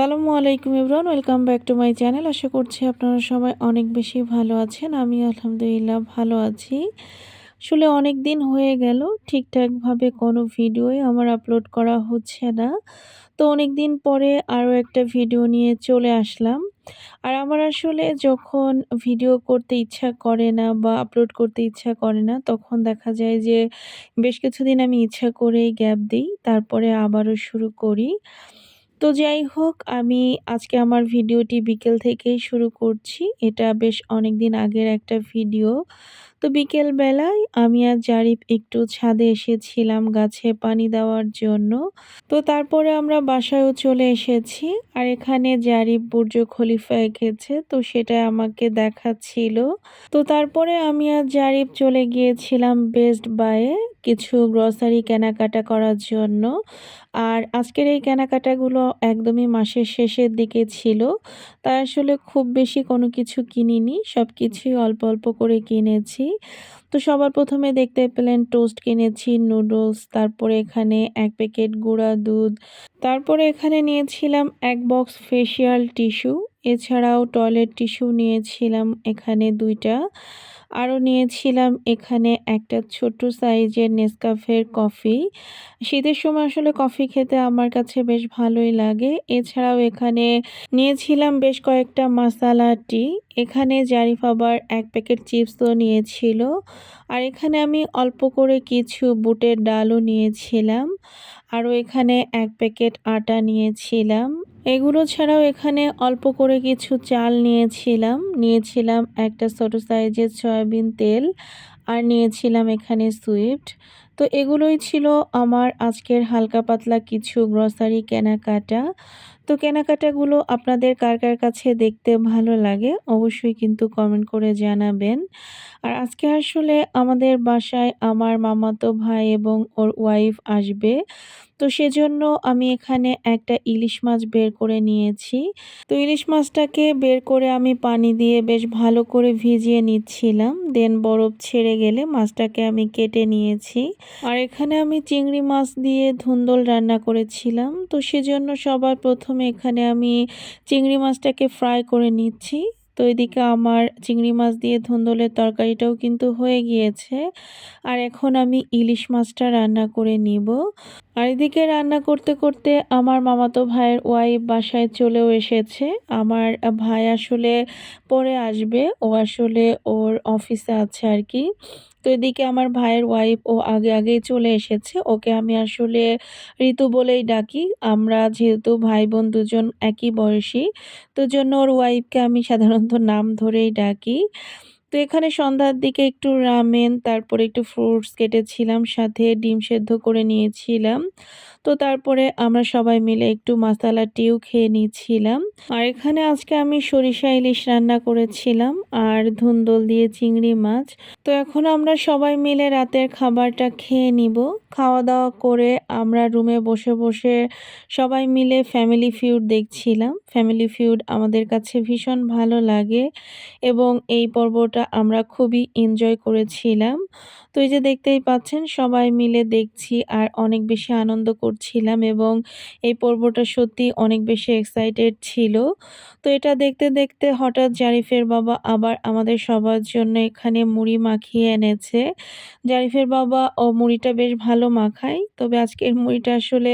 সালামু আলাইকুম Ibran welcome back to my channel. আশা করছি আপনারা সবাই অনেক বেশি ভালো আছেন। আমি আলহামদুলিল্লাহ ভালো আছি। আসলে অনেক দিন হয়ে গেল, ঠিকঠাকভাবে কোনো ভিডিওই আমার আপলোড করা হচ্ছে না। তো অনেক দিন পরে আরও একটা ভিডিও নিয়ে চলে আসলাম। আর আমার আসলে যখন ভিডিও করতে ইচ্ছা করে না বা আপলোড করতে ইচ্ছা করে না, তখন দেখা যায় যে বেশ কিছুদিন আমি ইচ্ছা করেই গ্যাপ দিই, তারপরে আবারও শুরু করি। তো যাই হোক, আমি আজকে আমার ভিডিওটি বিকেল থেকেই শুরু করছি। এটা বেশ অনেক দিন আগের একটা ভিডিও। তো বিকেল বেলায় আমি আর জারিফ একটু ছাদে এসেছিলাম গাছে পানি দেওয়ার জন্য। তো তারপরে আমরা বাসায়ও চলে এসেছি আর এখানে জারিফ বুর্জ খলিফা এঁকেছে, তো সেটা আমাকে দেখাচ্ছিল। তো তারপরে আমি আর জারিফ চলে গিয়েছিলাম বেস্ট বাইয়ে কিছু গ্রসারি কেনাকাটা করার জন্য। আর আজকের এই কেনাকাটাগুলো একদমই মাসের শেষের দিকে ছিল, তাই আসলে খুব বেশি কোনো কিছু কিনিনি সব কিছুই অল্প অল্প করে কিনেছি। তো সবার প্রথমে দেখতে পেলেন টোস্ট কিনেছি, নুডলস, তারপরে এখানে এক প্যাকেট গুঁড়া দুধ, তারপরে এখানে নিয়েছিলাম এক বক্স ফেসিয়াল টিস্যু। এছাড়াও টয়লেট টিস্যু নিয়েছিলাম এখানে দুইটা। আরও নিয়েছিলাম এখানে একটা ছোট সাইজের নেসকাফের কফি। শীতের সময় আসলে কফি খেতে আমার কাছে বেশ ভালোই লাগে। এছাড়াও এখানে নিয়েছিলাম বেশ কয়েকটা মশালা টি। এখানে জারিফ আবার এক প্যাকেট চিপসও নিয়েছিল। আর এখানে আমি অল্প করে কিছু বুটের ডালও নিয়েছিলাম। আরও এখানে এক প্যাকেট আটা নিয়েছিলাম। এগুলো ছাড়াও এখানে অল্প করে কিছু চাল নিয়েছিলাম। নিয়েছিলাম একটা ছোটো সাইজের সয়াবিন তেল আর নিয়েছিলাম এখানে সুইফট তো এগুলোই ছিল আমার আজকের হালকা পাতলা কিছু গ্রসারি কেনাকাটা। তো কেনাকাটাগুলো আপনাদের কার কার কাছে দেখতে ভালো লাগে অবশ্যই কিন্তু কমেন্ট করে জানাবেন। আর আজকে আসলে আমাদের বাসায় আমার মামাতো ভাই এবং ওর ওয়াইফ আসবে। তো সেজন্য আমি এখানে একটা ইলিশ মাছ বের করে নিয়েছি। তো ইলিশ মাছটাকে বের করে আমি পানি দিয়ে বেশ ভালো করে ভিজিয়ে নিচ্ছিলাম। দেন বরফ ছেড়ে গেলে মাছটাকে আমি কেটে নিয়েছি। আর এখানে আমি চিংড়ি মাছ দিয়ে ধুন্দল রান্না করেছিলাম। তো সেজন্য সবার প্রথমে এখানে আমি চিংড়ি মাছটাকে ফ্রাই করে নিচ্ছি। তো এদিকে আমার চিংড়ি মাছ দিয়ে ধুন্দলের তরকারিটাও কিন্তু হয়ে গিয়েছে। আর এখন আমি ইলিশ মাছটা রান্না করে নিব। আর এদিকে রান্না করতে করতে আমার মামাতো ভাইয়ের ওয়াইফ বাসায় চলেও এসেছে। আমার ভাই আসলে পরে আসবে, ও আসলে ওর অফিসে আছে আর কি। তো এদিকে আমার ভাইয়ের ওয়াইফ ও আগে আগেই চলে এসেছে। ওকে আমি আসলে ঋতু বলেই ডাকি। আমরা যেহেতু ভাই বোন দুজন একই বয়সী, তো জন্য ওর ওয়াইফকে আমি সাধারণত নাম ধরেই ডাকি। তো এখানে সন্ধ্যার দিকে একটু রামেন, তারপরে একটু ফ্রুটস কেটেছিলাম, সাথে ডিম সেদ্ধ করে নিয়েছিলাম। তো তারপরে আমরা সবাই মিলে একটু মশালা টিউ খেয়ে নিয়েছিলাম আর এখানে আজকে আমি সরিষা ইলিশ রান্না করেছিলাম আর ধুন্দল দিয়ে চিংড়ি মাছ। তো এখন আমরা সবাই মিলে রাতের খাবারটা খেয়ে নিব। খাওয়া দাওয়া করে আমরা রুমে বসে বসে সবাই মিলে ফ্যামিলি ফিউড দেখছিলাম। ফ্যামিলি ফিউড আমাদের কাছে ভীষণ ভালো লাগে এবং এই পর্বটা আমরা খুবই এনজয় করেছিলাম। তো এই যে দেখতেই পাচ্ছেন, সবাই মিলে দেখছি আর অনেক বেশি আনন্দ করছিলাম এবং এই পর্বটা সত্যি অনেক বেশি এক্সাইটেড ছিল। তো এটা দেখতে দেখতে হঠাৎ জারিফের বাবা আবার আমাদের সবার জন্য এখানে মুড়ি মাখিয়ে এনেছে। জারিফের বাবা, ও মুড়িটা বেশ ভালো মাখায়, তবে আজকের মুড়িটা আসলে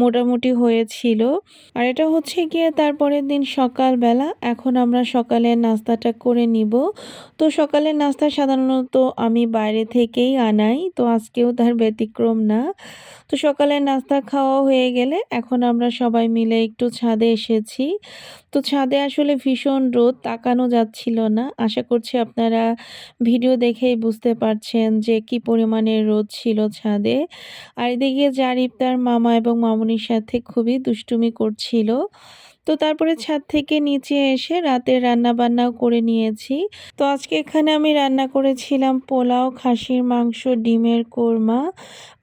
মোটামুটি হয়েছিল। আর এটা হচ্ছে গিয়ে তারপরের দিন সকালবেলা, এখন আমরা সকালের নাস্তাটা করে নিব। তো সকালের নাস্তা সাধারণত আমি বাইরে থেকেই আনাই। তো আজকেও তার ব্যতিক্রম না। তো সকালে নাস্তা খাওয়া হয়ে গেলে এখন আমরা সবাই মিলে একটু ছাদে এসেছি। তো ছাদে আসলে ভীষণ রোদ, তাকানো যাচ্ছিল না। আশা করছি আপনারা ভিডিও দেখেই বুঝতে পারছেন যে কি পরিমাণে রোদ ছিল ছাদে। আর এদিকে জারিফ তার মামা এবং মামুনির সাথে খুবই দুষ্টুমি করছিল। তো তারপরে ছাদ থেকে নিচে এসে রাতের রান্না বান্নাও করে নিয়েছি। তো আজকে এখানে আমি রান্না করেছিলাম পোলাও খাসির মাংস ডিমের কোরমা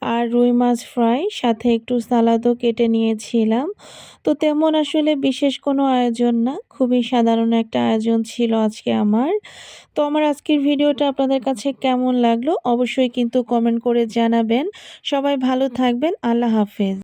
আর রুই মাছ ফ্রাই। সাথে একটু সালাদও কেটে নিয়েছিলাম। তো তেমন আসলে বিশেষ কোনো আয়োজন না খুবই সাধারণ একটা আয়োজন ছিল আজকে আমার। তো আমার আজকের ভিডিওটা আপনাদের কাছে কেমন লাগল অবশ্যই কিন্তু কমেন্ট করে জানাবেন। সবাই ভালো থাকবেন আল্লাহ হাফেজ।